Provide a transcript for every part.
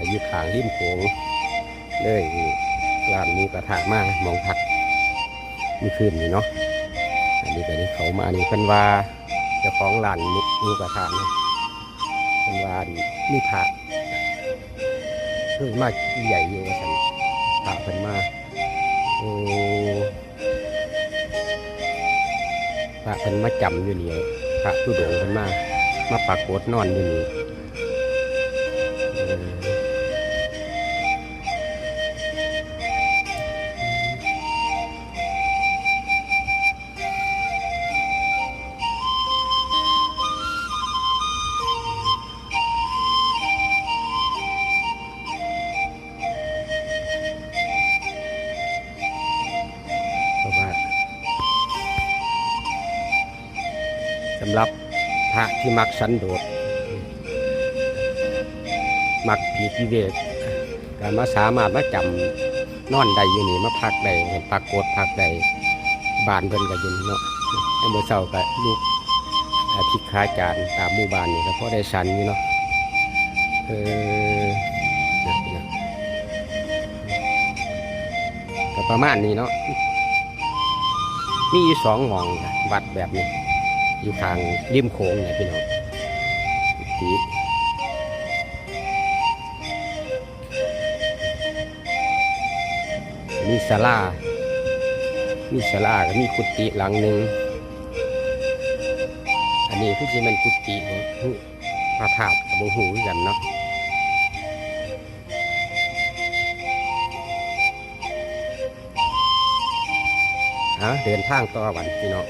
อายุขางริมโขงเลยร้านมูกระทะมามองพักมื่อคืนนี่เนาะอันนี้ก็นี่เขามานี่เป็นว่าเจ้าของร้านมูกระทะนะเป็นว่ามีพระเพิ่งมาใหญ่อยู่ว่าสันพระเป็นมาโอ้พระเป็นมาจำอยู่นี่พระผู้ดงเป็นมามาปรากฏนอนอยู่นี่ พระที่มักสันโดษมักผีพิเวกก็มาสามารถมาจำนอนได้อยู่นี่มาพักได้ปากฏพักได้บานเพิ่นก็อยินเนาะในเมื่อเช้าก็ลูกอาพิคาจาร์ตามหมู่บ้านนี่ก็พอได้สันอยู่เนาะเออก็ประมาณนี้เนาะมีสองหมองนะวัดแบบนี้ อยู่ทางริมโขงเนี่ยพี่น้องทีมีศาลามีศาลาก็มีกุฏิหลังหนึ่งอันนี้คือที่มันกุฏิพระธาตุกับโบหูกันเนาะฮะเดินทางต่อวันพี่น้อง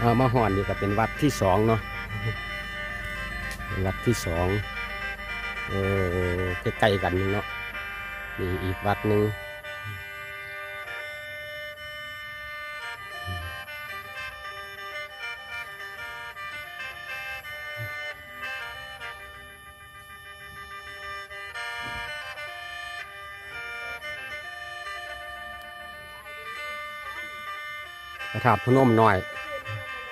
เอามาห่อนนี่ก็เป็นวัดที่สองเนาะวัดที่สองเออใกล้ๆกันเนาะนี่อีกวัดหนึ่งพระธาตุพนมน้อย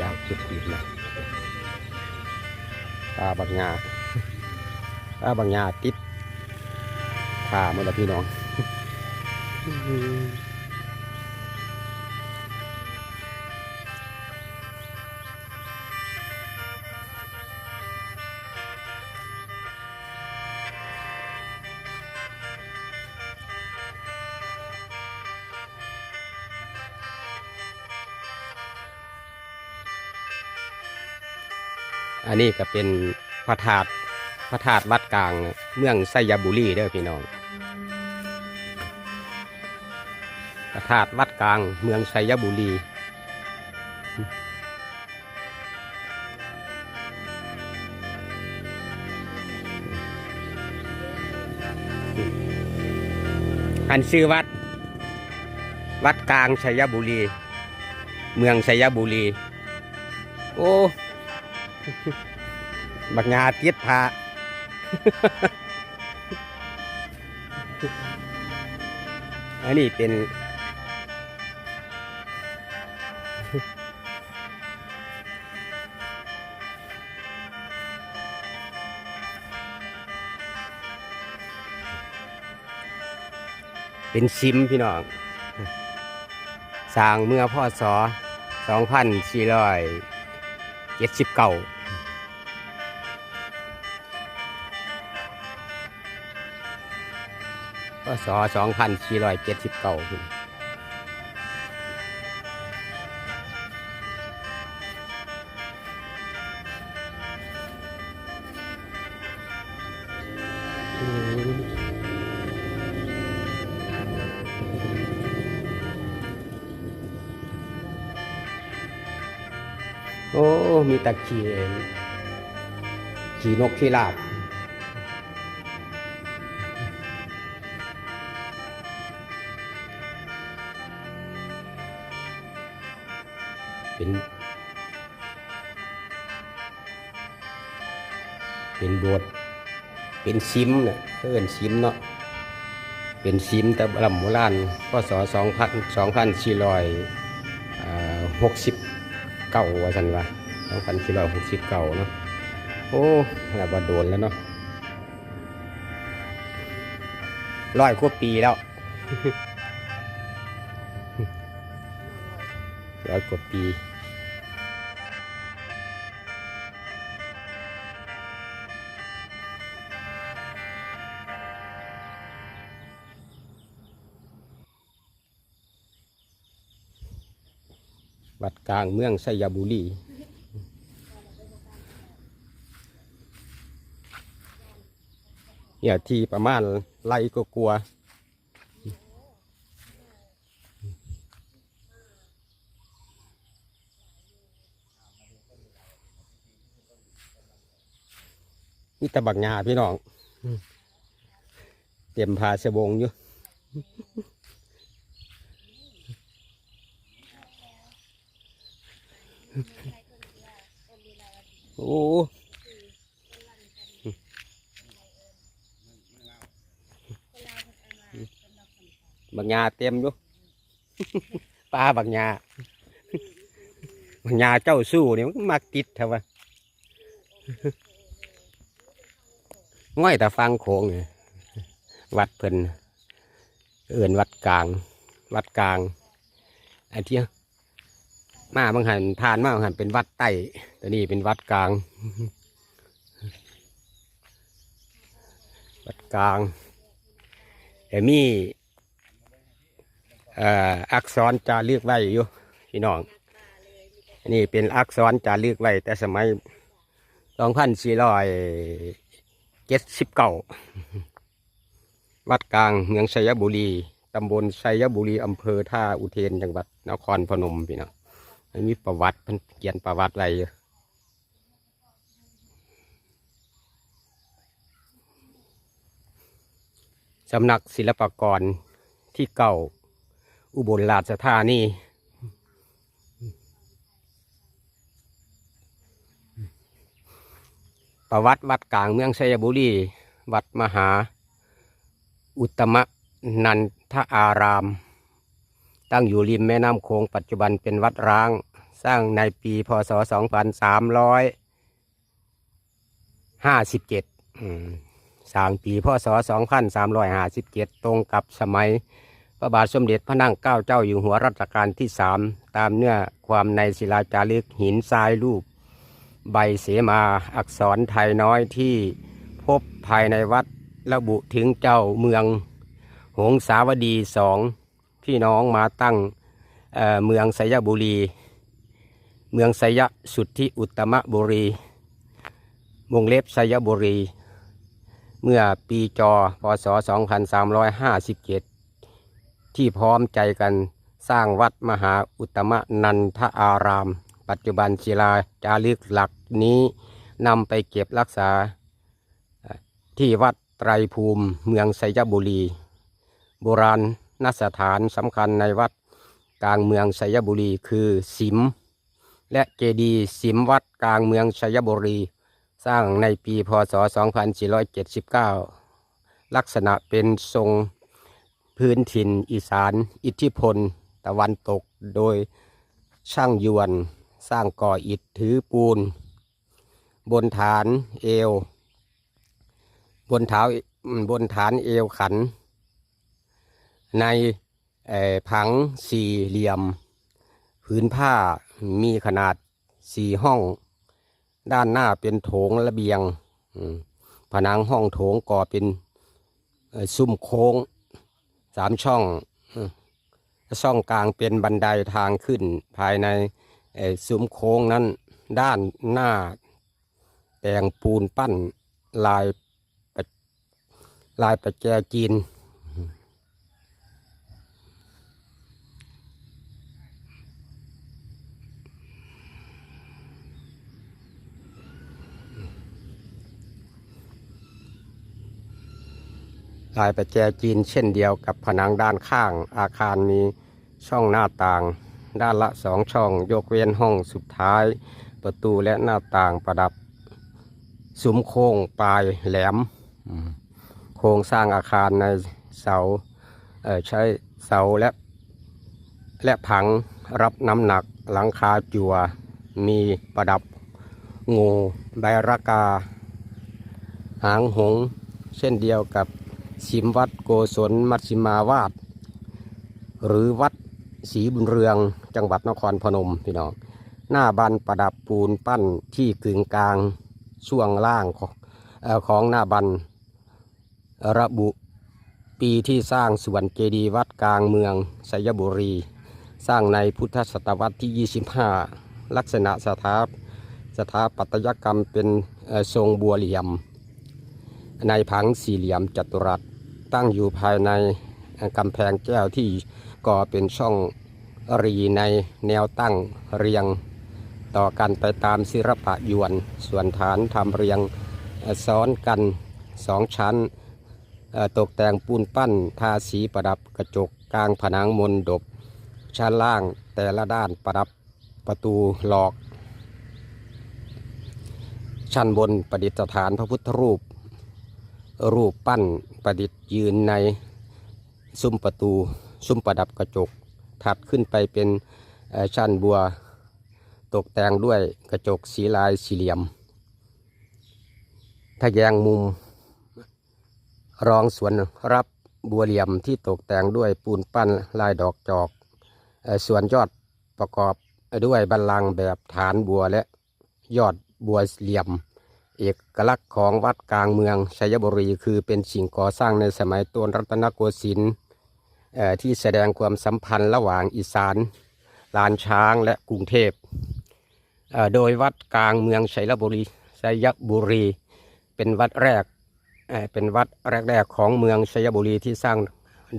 ยาวจุดอีกนะปลาบางงาปลาบางงาติดผ่าหมาแล้วพี่น้อง นี้ก็เป็นพระธาตุพระธาตุวัดกลางเมืองไสยบุรีเด้อพี่น้องพระธาตุวัดกลางเมืองไสยบุรีอันชื่อวัด วัดกลางชัยบุรี เมืองชัยบุรี โอ้ บักงาเทียดพาอันนี้เป็น เป็นชิมพี่น้องสร้างเมื่อพ่อสอสองพันสี่ร้อยเจ็ดสิบเก้า พ่อสอสองพันสี่ร้อยเจ็ดสิบเก้าโอ้ มีตะเคียนขี่นกขี่ลาบ เป็น เป็นโบทเป็นซิมเนี่ยเพื่อนซิมเนาะเป็นซิมแต่ลำโบราณพศสองพันสองพันสี่ร้อยหกสิบเก้าว่าสันว่าสองพันสี่ร้อยหกสิบเก้าเนาะโอ้ระบาโดนแล้วเนาะร้อยกว่าปีแล้วร้อยกว่าปี วัดกลางเมืองไสยบุรีเนี่ยที่ประมาณไร่ก็กลัวนี่ตะบักงาพี่น้อง เตรียมพาเสบงอยู่ โอ้บักหญ้าเต็มอยู่ปลาบักหญ้าบักหญ้าเจ้าสู้นี่มันมักติดเถอะวะง่อยแต่ฟังโขงวัดเพิ่นเอื่นวัดกลาง วัดกลางไอ้เที่ย มาบางหันผ่านมาบางหันเป็นวัดใต้แต่นี่เป็นวัดกลาง วัดกลางแต่มีอักษรจารึกไว้อยู่พี่น้องนี่เป็นอักษรจารึกไว้แต่สมัยสองพันสี่ร้อยเจ็ดสิบเก้าวัดกลางเมืองชัยบุรีตำบลชัยบุรีอำเภอท่าอุเทนจังหวัดนครพนมพี่น้อง มันมีประวัติเพิ่นเขียนประวัติไว้อยู่สำนักศิลปากรที่เก่าอุบลราชธานีประวัติวัดกลางเมืองชัยบุรี วัดมหา อุตมะนันทอาราม ตั้งอยู่ริมแม่น้ำโขงปัจจุบันเป็นวัดร้าง สร้างในปีพศ 2357สร้างปีพศ 2357 ตรงกับสมัยพระบาทสมเด็จพระนั่งเกล้าเจ้าอยู่หัวรัชกาลที่สามตามเนื้อความในศิลาจารึกหินทรายรูป ใบเสมาอักษรไทยน้อยที่พบภายในวัดระบุถึงเจ้าเมือง หงสาวดีสอง พี่น้องมาตั้งเเมืองไสยบุรี เมืองไสยสุทธิอุตตมบุรีวงเล็บไสยบุรี เมื่อปีจอพศ 2357 ที่พร้อมใจกันสร้างวัดมหาอุตตมนันทอาราม ปัจจุบันศิลาจารึกหลักนี้นำไปเก็บรักษาที่วัดไตรภูมิเมืองไสยบุรี โบราณ นสถานสำคัญในวัดกลางเมืองไสยบุรีคือสิม และเจดีย์สิมวัดกลางเมืองไสยบุรี สร้างในปีพศ 2479 ลักษณะเป็นทรงพื้นถิ่นอีสาน อิทธิพล ตะวันตกโดยช่างยวน สร้างก่ออิฐถือปูน บนฐานเอว บนเท้าบนฐานเอวขัน ในผังสี่เหลี่ยม ผืนผ้ามีขนาดสี่ห้อง ด้านหน้าเป็นโถงระเบียง ผนังห้องโถงก่อเป็นซุ้มโค้งสามช่องช่องกลางเป็นบันไดทางขึ้น ภายในซุ้มโค้งนั้น ด้านหน้าแต่งปูนปั้นลายลายประแจจีน ลายประแจจีนเช่นเดียวกับผนังด้านข้าง อาคารมีช่องหน้าต่าง ด้านละสองช่อง ยกเว้นห้องสุดท้าย ประตูและหน้าต่างประดับซุ้มโค้งปลายแหลม โครงสร้างอาคารในเสาเใช้เสาและและผังรับน้ำหนักหลังคาจัวมีประดับงูใบรากา หางหงส์เช่นเดียวกับ สิมวัดโกศลมัชฌิมาวาด หรือวัดศรีบุญเรืองจังหวัดนครพนมพี่น้องหน้าบันประดับปูนปั้นที่กึ่งกลางช่วงล่างของของหน้าบันระบุปีที่สร้างส่วนเจดีย์วัดกลางเมืองสยบุรี สร้างในพุทธศตวรรษที่ 25 ลักษณะสถาสถาปัตยกรรมเป็นทรงบัวเหลี่ยม ในผังสี่เหลี่ยมจัตุรัส ตั้งอยู่ภายในกำแพงแก้วที่ก่อเป็นช่องรีในแนวตั้งเรียงต่อกันไปตามศิลปะยวน ส่วนฐานทำเรียงซ้อนกันสองชั้น ตกแต่งปูนปั้นทาสีประดับกระจกกลางผนังมนดบ ชั้นล่างแต่ละด้านประดับประตูหลอก ชั้นบนประดิษฐานพระพุทธรูป รูปปั้นประดิษฐ์ยืนในซุ้มประตู ซุ้มประดับกระจก ถัดขึ้นไปเป็นชั้นบัว ตกแต่งด้วยกระจกสีลายสี่เหลี่ยมทะแยงมุม รองสวนรับบัวเหลี่ยมที่ตกแต่งด้วยปูนปั้นลายดอกจอก ส่วนยอดประกอบด้วยบัลลังก์แบบฐานบัวและยอดบัวเหลี่ยม เอกลักษณ์ของวัดกลางเมืองชัยบุรี คือเป็นสิ่งก่อสร้างในสมัยต้นรัตนโกสินทร์ที่แสดงความสัมพันธ์ระหว่างอีสานลานช้างและกรุงเทพ โดยวัดกลางเมืองชัยบุรีชัยบุรี เป็นวัดแรกเอ่อเป็นวัดแรกๆของเมืองชัยบุรีที่สร้าง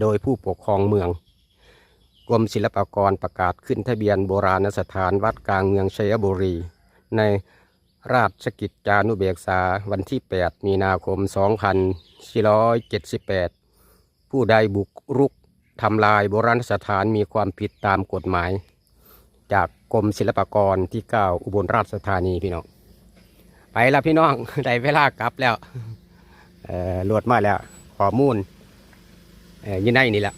โดยผู้ปกครองเมืองกรมศิลปากรประกาศขึ้นทะเบียนโบราณสถานวัดกลางเมืองชัยบุรี ใน ราชกิจจานุเบกษาวันที่ 8 มีนาคม 2478 ผู้ใดบุกรุกทำลายโบราณสถานมีความผิดตามกฎหมาย จากกรมศิลปากรที่ 9 อุบลราชธานีพี่น้อง ไปแล้วพี่น้อง ได้เวลากลับแล้วโหลดมาแล้วข้อมูลเอ่ออยินได้นี่แหละ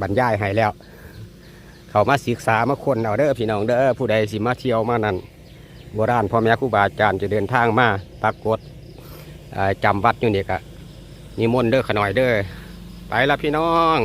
บรรยายให้แล้ว เขามาศึกษามาคนเอาเด้อพี่น้องเด้อผู้ใดสิมาเที่ยวมานั่น โบราณพ่อแม่ครูบาอาจารย์จะเดินทางมาปรากฏจำวัดอยู่นี่กะนิมนต์เด้อขน่อยเด้อไปละพี่น้อง